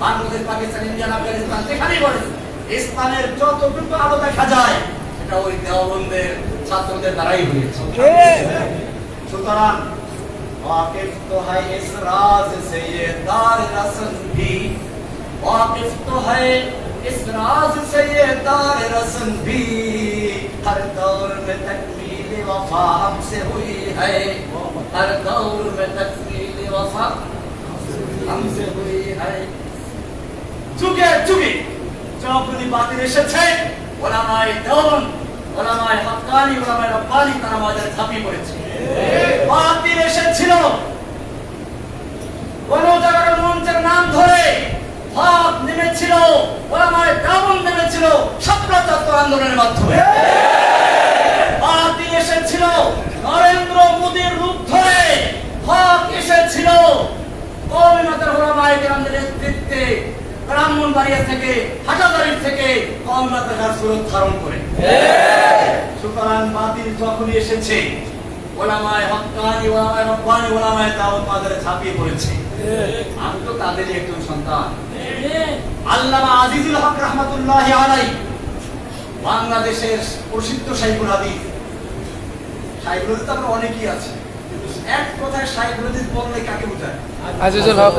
Bangladesh Pakistan Indian Afghanistan যেখানেই বলেন ইসলামের যতটুকু আলো দেখা যায় এটা ওই দেওবন্দের ছাত্রদের দ্বারাই হয়েছে সুতরাং واقف تو ہے اس راز سے یہ دار رسن بھی واقف تو ہے اس راز سے یہ دار رسن بھی ہر دور میں تکمیل وفا ہم سے ہوئی ہے ہر دور میں تکمیل وفا ہم سے ہوئی ہے যখনই বাতিল এসেছে, ওলামায় দেওয়ান ওলামায় হকানি ওলামায় রব্বানি, তারা আমাদের ঝাঁপিয়ে পড়েছে। বাতিল এসেছিল। কোন জায়গার মঞ্চের নাম ধরে হক নেমেছিল, ওলামায় দামন নেমেছিল ছাত্র আন্দোলনের মাধ্যমে। বাতিল এসেছিল। নরেন্দ্র মোদীর রূপ ধরে হক এসেছিল। কৌমিনতের ওলামায় গ্রামদের নেতৃত্বে ব্রাহ্মণবাড়িয়া থেকে হাটাদারি থেকে কমলা কমলাতার সুরত ধারণ করে। সুতরাং বাতিল যখনই এসেছে, ওলামায় হক্কানি, ওলামায় রব্বানি, ওলামায় ছাপিয়ে পড়েছে। আমি তো তাদেরই একজন সন্তান। আল্লামা আজিজুল হক রহমাতুল্লাহ আলাই বাংলাদেশের প্রসিদ্ধ সাইকুল হাদিস। সাইকুল হাদিস তো আমরা অনেকই আছে এক কথায় সাইকুল হাদিস বললে কাকে বোঝায়? আজিজুল হক